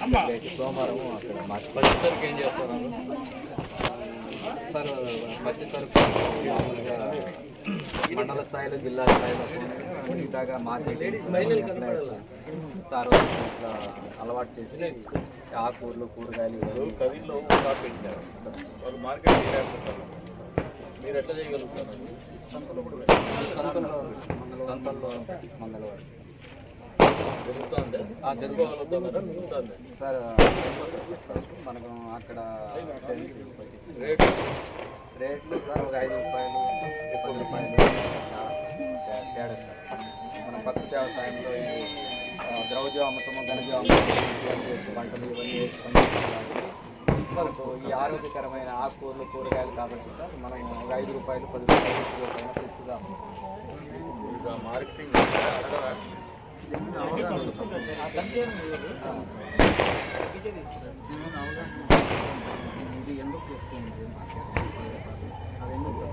Collector సోమవారం అక్కడ మార్చి ఏం చేస్తున్నారు సార్ పచ్చి సరుకు మామూలుగా మండల స్థాయిలో జిల్లా స్థాయిలో మిగతాగా ఇలాగా మార్కెట్ సార్ ఇట్లా అలవాటు చేసి ఆకూరలు కూరగాయలు కవిలో షాప్ పెట్టారు వాళ్ళు మార్కెట్ మీరు ఎట్లా చేయగలుగుతారు సంతలో సంతల్లో మంగళవారం జరుగుతుంది ఆ జరుగు జరుగుతుందా జరుగుతుంది సార్ మనకు అక్కడ రేట్లు సార్ ఒక ఐదు రూపాయలు పది రూపాయలు తేడా సార్. మనం పక్క వ్యవసాయంలో ఘనజీవ అమ్మటము చేసి పంటలు ఇవన్నీ వేసుకొని మనకు ఈ ఆరోగ్యకరమైన ఆకుకూరలు కూరగాయలు కాబట్టి సార్ మనం ఒక ఐదు రూపాయలు పది రూపాయలు ఇరవై రూపాయలు తెచ్చుగా ఇంకా మార్కెటింగ్ అడగరా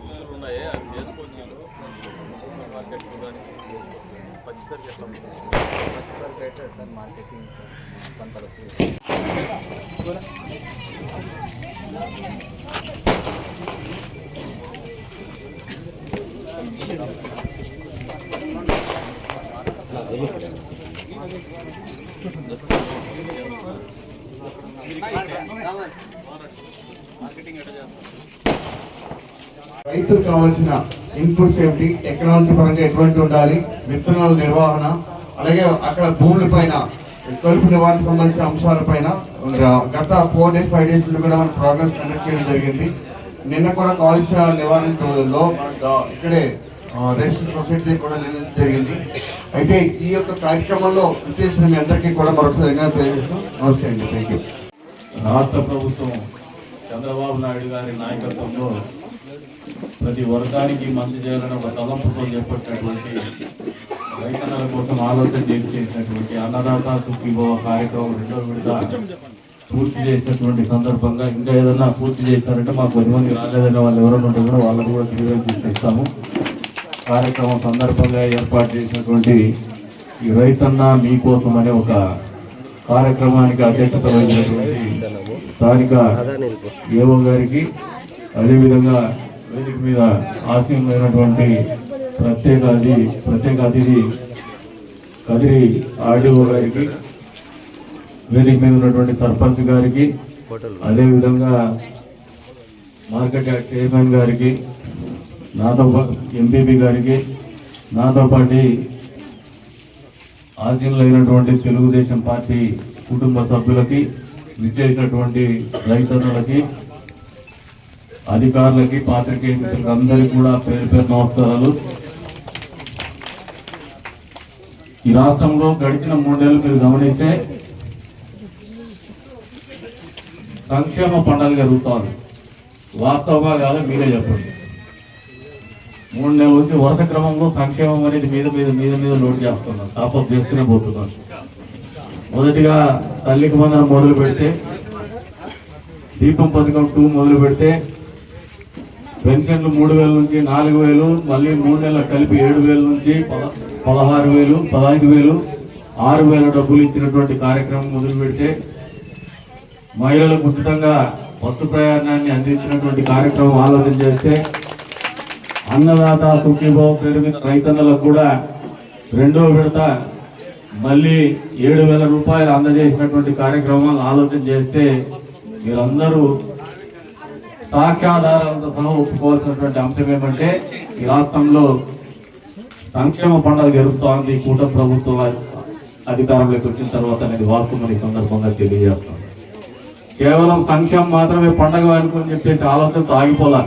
ఇష్యూలు ఉన్నాయి అవి చేసుకోవచ్చు మార్కెట్ కానీ పచ్చిసరికి ఎట్లా అమ్ముతారు? Sir better sir marketing sir రైతుకు కావాల్సిన ఇన్పుట్ సేఫ్టీ టెక్నాలజీ పరంగా ఎటువంటి ఉండాలి? విత్తనాల నిర్వహణ అలాగే అక్కడ భూములపైన కలుపు నివారణ సంబంధించిన అంశాలపైన గత ఫోర్ డేస్ ఫైవ్ డేస్ నుండి కూడా మనం ప్రోగ్రామ్స్ కండక్ట్ చేయడం జరిగింది. నిన్న కూడా కాలుష్య నివారణలో ఇక్కడే రెస్ట్ సొసైటీ కూడా నిర్ణయించడం జరిగింది. అయితే ఈ యొక్క కార్యక్రమంలో చేసిన మీ అందరికీ కూడా మరొకసారి నమస్తే అండి థ్యాంక్ యూ రాష్ట్ర ప్రభుత్వం చంద్రబాబు నాయుడు గారి నాయకత్వంలో ప్రతి వర్గానికి మంచి చేయాలని ఒక తలంపుతో చేపట్టినటువంటి రైతన్నల కోసం ఆలోచన చేసినటువంటి అన్నదాత సుఖీభవ కార్యక్రమం రెండో విడత పూర్తి చేసినటువంటి సందర్భంగా ఇంకా ఏదైనా పూర్తి చేస్తారంటే మాకు పది మంది రాలేదనే వాళ్ళు ఎవరైనా ఉంటే కూడా వాళ్ళకు కూడా తిరిగి ఇస్తాము. కార్యక్రమం సందర్భంగా ఏర్పాటు చేసినటువంటి ఈ రైతన్న మీకోసం అనే ఒక కార్యక్రమానికి అధ్యక్షత వహించినటువంటి స్థానిక ఏవో గారికి అదేవిధంగా వేదిక మీద ఆశీనమైనటువంటి ప్రత్యేక అతి ప్రత్యేక అతిథి కదిరి ఆర్డీఓ గారికి వేదిక మీద ఉన్నటువంటి సర్పంచ్ గారికి అదేవిధంగా మార్కెట్ చైర్మన్ గారికి నాతో ఎంపీపీ గారికి నాతో పాటు ఆశీనులైనటువంటి తెలుగుదేశం పార్టీ కుటుంబ సభ్యులకి విచ్చేసినటువంటి రైతన్నులకి అధికారులకి పాత్రికేయ అందరికీ కూడా పేరు పేరు నమస్కారాలు. ఈ రాష్ట్రంలో గడిచిన మూడేళ్ళు మీరు గమనిస్తే సంక్షేమ పండుగ జరుగుతుంది వాస్తవంగా కాదు మీరే చెప్పండి. మూడు నెలల నుంచి వరుస క్రమంలో సంక్షేమం అనేది మీద మీద మీద మీద లోడ్ చేస్తున్నాం టాపప్ చేస్తూనే పోతున్నాం మొదటిగా తల్లికి మందరం మొదలు పెడితే దీపం పథకం టూ మొదలు పెడితే పెన్షన్లు మూడు వేల నుంచి నాలుగు వేలు మళ్ళీ మూడు నెలలు కలిపి ఏడు వేల నుంచి పదహారు వేలు పదహైదు వేలు ఆరు వేల డబ్బులు ఇచ్చినటువంటి కార్యక్రమం మొదలుపెడితే మహిళలకు ఉచితంగా బస్సు ప్రయాణాన్ని అందించినటువంటి కార్యక్రమం ఆలోచన చేస్తే అన్నదాత సుఖీభావ పేరు మీద రైతన్నలకు కూడా రెండో విడత మళ్ళీ ఏడు వేల రూపాయలు అందజేసినటువంటి కార్యక్రమాలు ఆలోచన చేస్తే మీరందరూ సాక్ష్యాధారాలతో సహా ఒప్పుకోవాల్సినటువంటి అంశం ఏమంటే ఈ రాష్ట్రంలో సంక్షేమ పండుగ జరుగుతోంది కూటమి ప్రభుత్వం అధికారంలోకి వచ్చిన తర్వాత అనేది వాస్తవం ఈ సందర్భంగా తెలియజేస్తాను. కేవలం సంక్షేమం మాత్రమే పండగ అనుకుని చెప్పేసి ఆలోచనతో ఆగిపోలా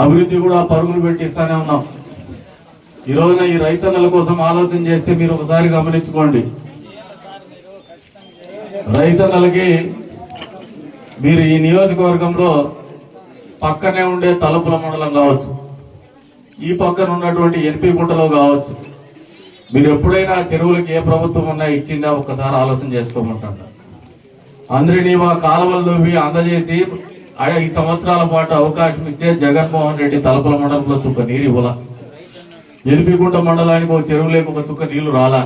అభివృద్ధి కూడా పరుగులు పెట్టిస్తానే ఉన్నాం. ఈ రోజున ఈ రైతన్నల కోసం ఆలోచన చేస్తే మీరు ఒకసారి గమనించుకోండి. రైతన్నలకి మీరు ఈ నియోజకవర్గంలో పక్కనే ఉండే తలుపుల మండలం కావచ్చు ఈ పక్కన ఉన్నటువంటి ఎన్పి గుంటలో కావచ్చు మీరు ఎప్పుడైనా చెరువులకు ఏ ప్రభుత్వం ఉన్నా ఇచ్చిందా? ఒక్కసారి ఆలోచన చేసుకోమంటారు. అందరినీ మా కాలువలు అందజేసి ఐదు సంవత్సరాల పాటు అవకాశం ఇస్తే జగన్మోహన్ రెడ్డి తలపల మండలంలో చుక్క నీరు ఇవ్వాల? ఎలిపిగుంట మండలానికి ఒక చెరువు లేక ఒక చుక్క నీళ్ళు రాలా?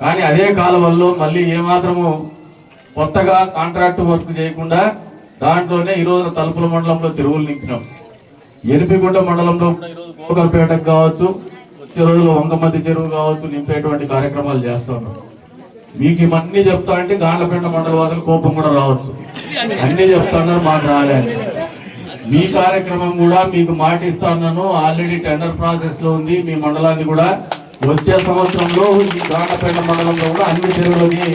కానీ అదే కాలువల్లో మళ్ళీ ఏమాత్రము కొత్తగా కాంట్రాక్ట్ వర్క్ చేయకుండా దాంట్లోనే ఈ తలుపుల మండలంలో చెరువులు నింపినాం. ఎనిపిగుంట మండలంలో కూడా గోకల్పేటకు కావచ్చు వచ్చే రోజులు వంగమతి చెరువు కావచ్చు నింపేటువంటి కార్యక్రమాలు చేస్తా. ఉన్నాం మీకు ఇవన్నీ చెప్తా అంటే గాండ్లపేట మండల వాసులు కోపం కూడా రావచ్చు. అన్నీ చెప్తున్నారు మాకు రాలేదు మీ కార్యక్రమం కూడా మీకు మాట ఇస్తాను ఆల్రెడీ టెండర్ ప్రాసెస్లో ఉంది. మీ మండలాన్ని కూడా వచ్చే సంవత్సరంలో ఈ గాండ్లపేట మండలంలో కూడా అన్ని చెరువులని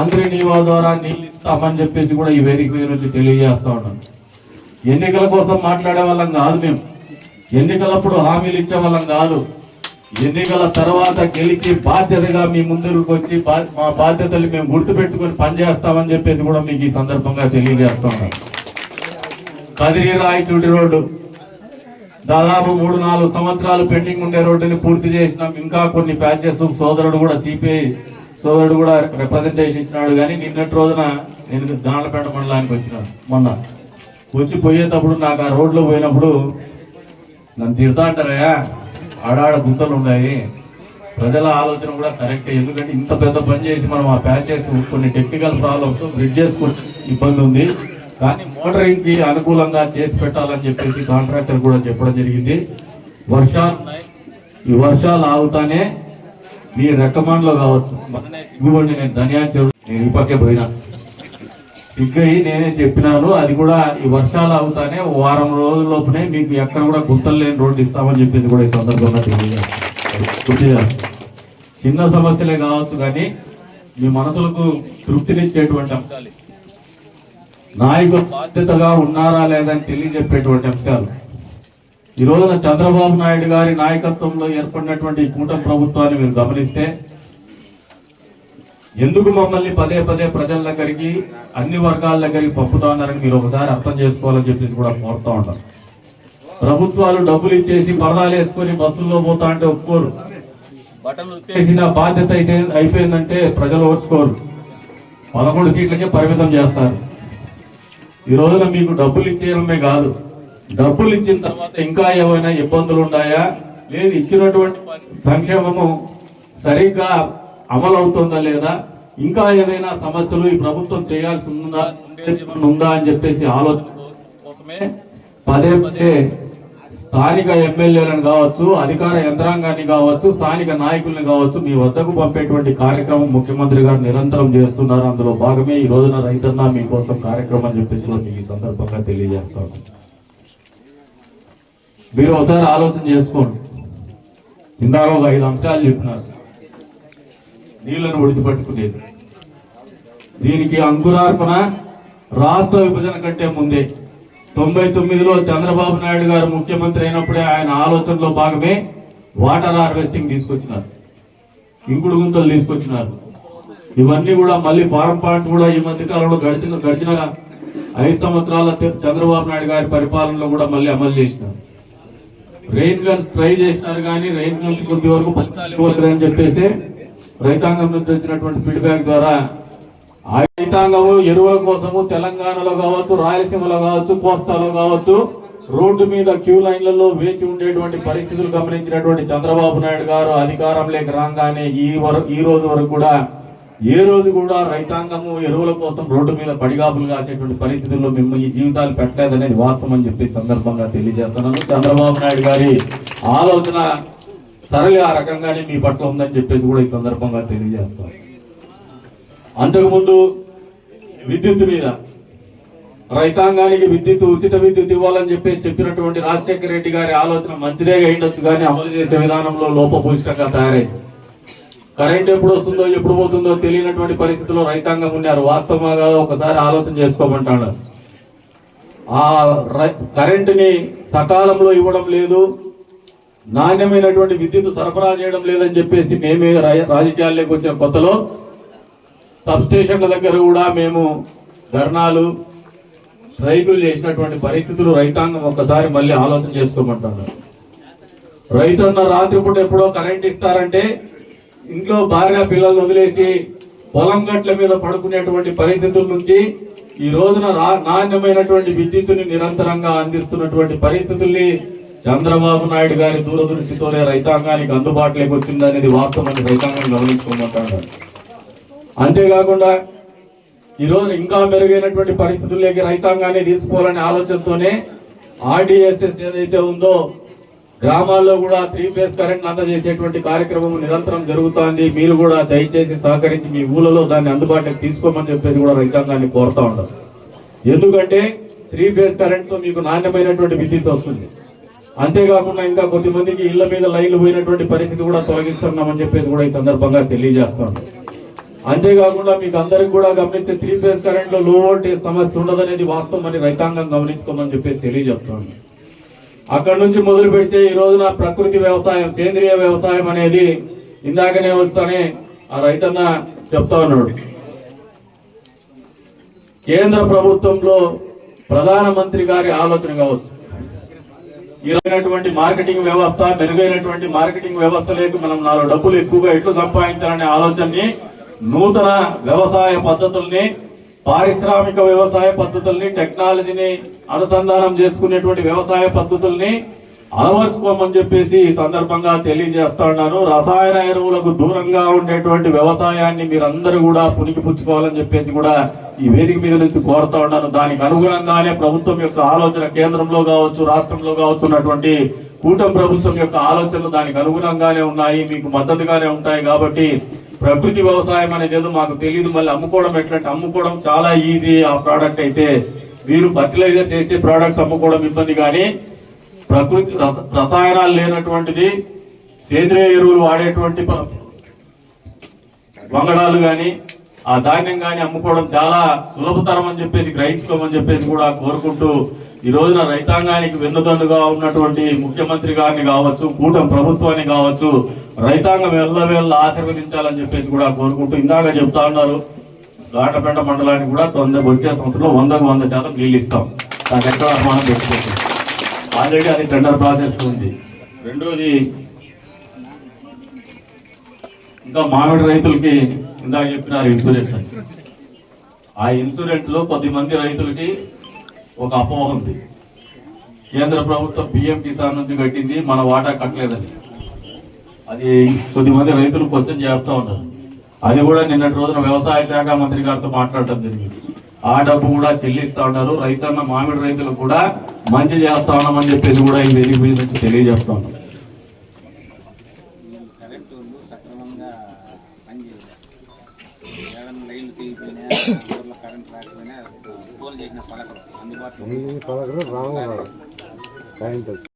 అందరి నీవా ద్వారా నీళ్ళు ఇస్తామని చెప్పేసి కూడా ఈ వేదిక మీద నుంచి తెలియజేస్తా ఉన్నాను. ఎన్నికల కోసం మాట్లాడే వాళ్ళం కాదు మేము. ఎన్నికలప్పుడు హామీలు ఇచ్చే వాళ్ళం కాదు. ఎన్నికల తర్వాత గెలిచి బాధ్యతగా మీ ముందుకు వచ్చి మా బాధ్యతలు మేము గుర్తుపెట్టుకొని పనిచేస్తామని చెప్పేసి కూడా మీకు ఈ సందర్భంగా తెలియజేస్తున్నాం కదిరి రాయచూటి రోడ్డు. దాదాపు మూడు నాలుగు సంవత్సరాలు పెండింగ్ ఉండే రోడ్డుని పూర్తి చేసినాం. ఇంకా కొన్ని ప్యాచెస్ సోదరుడు కూడా సిపిఐ సోదరుడు కూడా రిప్రజెంటేషన్ ఇచ్చినాడు కానీ నిన్నటి రోజున నేను దానపేట మండలానికి వచ్చినాను మొన్న. వచ్చి పోయేటప్పుడు నాకు ఆ రోడ్లో పోయినప్పుడు నన్ను తిడతా అంటారయ్యా. ఆడాడ గుంతలు ఉన్నాయి. ప్రజల ఆలోచన కూడా కరెక్ట్ ఎందుకంటే ఇంత పెద్ద పని చేసి మనం ఆ ప్యాచెస్ కొన్ని టెక్నికల్ ప్రాబ్లమ్స్ బ్రిడ్జెస్ ఇబ్బంది ఉంది. కానీ మోటరింగ్కి అనుకూలంగా చేసి పెట్టాలని చెప్పేసి కాంట్రాక్టర్ కూడా చెప్పడం జరిగింది. వర్షాలు ఈ వర్షాలు ఆగుతానే మీ రెక్కమాండ్లో కావచ్చు. మొన్ననే నేను ధనియా చెరువు నేను ఇప్పటికే పోయినా. ఇంకా నేనే చెప్పినాను అది కూడా ఈ వర్షాలు అవుతానే ఓ వారం రోజుల లోపునే మీకు ఎక్కడ కూడా గుంతలు లేని రోడ్డు ఇస్తామని చెప్పేసి కూడా ఈ సందర్భంగా తెలియజేస్తాను. చిన్న సమస్యలే కావచ్చు కానీ మీ మనసులకు తృప్తినిచ్చేటువంటి అంశాలు ఇవి. నాయకులు బాధ్యతగా ఉన్నారా లేదని తెలియజెప్పేటువంటి అంశాలు ఈ రోజున చంద్రబాబు నాయుడు గారి నాయకత్వంలో ఏర్పడినటువంటి ఈ కూటమి ప్రభుత్వాన్ని మీరు గమనిస్తే ఎందుకు మమ్మల్ని పదే పదే ప్రజల దగ్గరికి అన్ని వర్గాల దగ్గరికి పంపుతా ఉన్నారని మీరు ఒకసారి అర్థం చేసుకోవాలని చెప్పేసి కూడా కోరుతా ఉంటాం ప్రభుత్వాలు డబ్బులు ఇచ్చేసి పరదాలు వేసుకొని బస్సుల్లో పోతా అంటే ఒప్పుకోరు. బటన్లు చేసిన బాధ్యత అయితే అయిపోయిందంటే ప్రజలు ఓర్చుకోరు. పదకొండు సీట్లకే పరిమితం చేస్తారు. ఈ రోజున మీకు డబ్బులు ఇచ్చేయడమే కాదు. డబ్బులు ఇచ్చిన తర్వాత ఇంకా ఏమైనా ఇబ్బందులు ఉన్నాయా? లేదు ఇచ్చినటువంటి సంక్షేమము సరిగ్గా అమలు అవుతుందా లేదా? ఇంకా ఏదైనా సమస్యలు ఈ ప్రభుత్వం చేయాల్సి ఉందా ఉందా అని చెప్పేసి ఆలోచన కోసమే పదే పదే స్థానిక ఎమ్మెల్యేలను కావచ్చు అధికార యంత్రాంగాన్ని కావచ్చు స్థానిక నాయకుల్ని కావచ్చు మీ వద్దకు పంపేటువంటి కార్యక్రమం ముఖ్యమంత్రి గారు నిరంతరం చేస్తున్నారు. అందులో భాగమే ఈ రోజున రైతన్న మీకోసం కార్యక్రమం అని చెప్పేసి మీకు ఈ సందర్భంగా తెలియజేస్తాను. మీరు ఒకసారి ఆలోచన చేసుకోండి. ఇందాక ఒక ఐదు అంశాలు చెప్పినారు. నీళ్ళను ఒడిసిపట్టుకునేది. దీనికి అంకురార్పణ రాష్ట్ర విభజన కంటే ముందే. తొంభై తొమ్మిదిలో చంద్రబాబు నాయుడు గారు ముఖ్యమంత్రి అయినప్పుడే ఆయన ఆలోచనలో భాగమే వాటర్ హార్వెస్టింగ్ తీసుకొచ్చినారు. ఇంకుడు గుంతలు తీసుకొచ్చినారు. ఇవన్నీ కూడా మళ్ళీ ఫారం పాయింట్ కూడా ఈ మధ్య కాలంలో గడిచిన గడిచిన ఐదు సంవత్సరాల చంద్రబాబు నాయుడు గారి పరిపాలనలో కూడా మళ్ళీ అమలు చేసినారు. రెయిన్ గన్స్ ట్రై చేసినారు కానీ రెయిన్ గన్స్ కొద్ది వరకు ఫలితాలు ఇవ్వలేదని చెప్పేసి రైతాంగం నుంచి వచ్చినటువంటి ఫీడ్బ్యాక్ ద్వారా ఆ రైతాంగము ఎరువుల కోసము తెలంగాణలో కావచ్చు రాయలసీమలో కావచ్చు కోస్తాలో కావచ్చు రోడ్డు మీద క్యూ లైన్లలో వేచి ఉండేటువంటి పరిస్థితులు గమనించినటువంటి చంద్రబాబు నాయుడు గారు అధికారంలోకి రాగానే ఈ వరకు ఈ రోజు వరకు కూడా ఏ రోజు కూడా రైతాంగము ఎరువుల కోసం రోడ్డు మీద పడిగాపులు కాసేటువంటి పరిస్థితుల్లో మిమ్మల్ని జీవితాలు పెట్టలేదనేది వాస్తవం అని చెప్పి సందర్భంగా తెలియజేస్తున్నాను. చంద్రబాబు నాయుడు గారి ఆలోచన సరళి ఆ రకంగానే మీ పట్ల ఉందని చెప్పేసి కూడా ఈ సందర్భంగా తెలియజేస్తారు అంతకుముందు విద్యుత్ మీద రైతాంగానికి విద్యుత్ ఉచిత విద్యుత్ ఇవ్వాలని చెప్పేసి చెప్పినటువంటి రాజశేఖర రెడ్డి గారి ఆలోచన మంచిదే అయిండొచ్చు కానీ అమలు చేసే విధానంలో లోపభూయిష్టంగా తయారైంది. కరెంట్ ఎప్పుడు వస్తుందో ఎప్పుడు పోతుందో తెలియనటువంటి పరిస్థితిలో రైతాంగం ఉన్నారు. వాస్తవంగా ఒకసారి ఆలోచన చేసుకోమంటాడు ఆ రై- కరెంటుని సకాలంలో ఇవ్వడం లేదు నాణ్యమైనటువంటి విద్యుత్ సరఫరా చేయడం లేదని చెప్పేసి మేమే రాజకీయాల్లోకి వచ్చిన కొత్తలో సబ్స్టేషన్ల దగ్గర కూడా మేము ధర్నాలు స్ట్రైకులు చేసినటువంటి పరిస్థితులు రైతాంగం ఒక్కసారి మళ్ళీ ఆలోచన చేసుకోమంటున్నారు. రైతున్న రాత్రిపూట ఎప్పుడో కరెంట్ ఇస్తారంటే ఇంట్లో భార్య పిల్లలు వదిలేసి పొలం గట్ల మీద పడుకునేటువంటి పరిస్థితుల నుంచి ఈ రోజున రా- నాణ్యమైనటువంటి విద్యుత్తుని నిరంతరంగా అందిస్తున్నటువంటి పరిస్థితుల్ని చంద్రబాబు నాయుడు గారి దూరదృష్టితోనే రైతాంగానికి అందుబాటులోకి వచ్చిందనేది వాస్తవాన్ని రైతాంగం గమనించుకోమంటారు అంతేకాకుండా ఈ రోజు ఇంకా మెరుగైనటువంటి పరిస్థితుల్లోకి రైతాంగాన్ని తీసుకోవాలనే ఆలోచనతోనే ఆర్డీఎస్ఎస్ ఏదైతే ఉందో గ్రామాల్లో కూడా త్రీ ఫేస్ కరెంట్ అందజేసేటువంటి కార్యక్రమం నిరంతరం జరుగుతోంది. మీరు కూడా దయచేసి సహకరించి మీ ఊళ్ళలో దాన్ని అందుబాటులోకి తీసుకోమని చెప్పేసి కూడా రైతాంగాన్ని కోరుతా ఉండదు ఎందుకంటే త్రీ ఫేస్ కరెంట్తో మీకు నాణ్యమైనటువంటి విద్యుత్ వస్తుంది. అంతేకాకుండా ఇంకా కొద్దిమందికి ఇళ్ళ మీద లైన్లు పోయినటువంటి పరిస్థితి కూడా తొలగిస్తున్నామని చెప్పేసి కూడా ఈ సందర్భంగా తెలియజేస్తాను. అంతేకాకుండా మీకు అందరికి కూడా గమనిస్తే త్రీ ఫేజ్ కరెంట్లో లో వోల్టేజ్ సమస్య ఉండదనేది వాస్తవం అని రైతాంగం గమనించుకోమని చెప్పేసి తెలియజెప్తాను అక్కడ నుంచి మొదలు పెడితే ఈ రోజున ప్రకృతి వ్యవసాయం సేంద్రియ వ్యవసాయం అనేది ఇందాకనే వస్తానే ఆ రైతన్న చెప్తా ఉన్నాడు. కేంద్ర ప్రభుత్వంలో ప్రధానమంత్రి గారి ఆలోచన కావచ్చు. ఇలాంటి మార్కెటింగ్ వ్యవస్థ మెరుగైనటువంటి మార్కెటింగ్ వ్యవస్థ లేక మనం నాలుగు డబ్బులు ఎక్కువగా ఎట్లు సంపాదించాలనే ఆలోచనని నూతన వ్యవసాయ పద్ధతుల్ని పారిశ్రామిక వ్యవసాయ పద్ధతుల్ని టెక్నాలజీని అనుసంధానం చేసుకునేటువంటి వ్యవసాయ పద్ధతుల్ని అలవర్చుకోమని చెప్పేసి ఈ సందర్భంగా తెలియజేస్తా ఉన్నాను. రసాయన ఎరువులకు దూరంగా ఉండేటువంటి వ్యవసాయాన్ని మీరందరూ కూడా పునికి పుచ్చుకోవాలని చెప్పేసి కూడా ఈ వేదిక మీద నుంచి కోరుతా ఉన్నాను. దానికి అనుగుణంగానే ప్రభుత్వం యొక్క ఆలోచన కేంద్రంలో కావచ్చు రాష్ట్రంలో కావచ్చు ఉన్నటువంటి కూటమి ప్రభుత్వం యొక్క ఆలోచనలు దానికి అనుగుణంగానే ఉన్నాయి మీకు మద్దతుగానే ఉంటాయి కాబట్టి ప్రకృతి వ్యవసాయం అనేది ఏదో మాకు తెలియదు మళ్ళీ అమ్ముకోవడం ఎట్లంటే అమ్ముకోవడం చాలా ఈజీ ఆ ప్రోడక్ట్ అయితే. మీరు ఫర్టిలైజర్ చేసే ప్రోడక్ట్స్ అమ్ముకోవడం ఇబ్బంది కానీ ప్రకృతి రస- రసాయనాలు లేనటువంటిది సేంద్రియ ఎరువులు వాడేటువంటి వంగడాలు కానీ ఆ ధాన్యం కానీ అమ్ముకోవడం చాలా సులభతరం అని చెప్పేసి గ్రహించుకోమని చెప్పేసి కూడా కోరుకుంటూ ఈ రోజున రైతాంగానికి వెన్నుదన్నుగా ఉన్నటువంటి ముఖ్యమంత్రి గారిని కావచ్చు కూటమి ప్రభుత్వాన్ని కావచ్చు రైతాంగం ఎల్లవేళ్ళ ఆశీర్వదించాలని చెప్పేసి కూడా కోరుకుంటూ ఇందాక చెప్తా ఉన్నారు. గాటపేట మండలానికి కూడా తొందరగా వచ్చే సంవత్సరంలో వందకు వంద శాతం నీళ్ళు ఇస్తాం. దానికి ఎక్కడ అనుమానం పెట్టుకుంటుంది ఆల్రెడీ అది టెండర్ ప్రాసెస్ ఉంది. రెండోది ఇంకా మామిడి రైతులకి ఇందాక చెప్పినారు ఇన్సూరెన్స్ ఆ ఇన్సూరెన్స్లో కొద్ది మంది రైతులకి ఒక అపోహ ఉంది. కేంద్ర ప్రభుత్వం పిఎం కిసాన్ నుంచి కట్టింది మన వాటా కట్టలేదని. అది కొద్దిమంది రైతులు క్వశ్చన్ చేస్తూ ఉన్నారు. అది కూడా నిన్నటి రోజున వ్యవసాయ శాఖ మంత్రి గారితో మాట్లాడటం జరిగింది. ఆ డబ్బు కూడా చెల్లిస్తా ఉన్నారు. రైతన్న మామిడి రైతులకు కూడా మంచి చేస్తా ఉన్నామని చెప్పేసి కూడా ఈ వేదిక మీద నుంచి తెలియజేస్తా ఉన్నాం. అందుబాటులో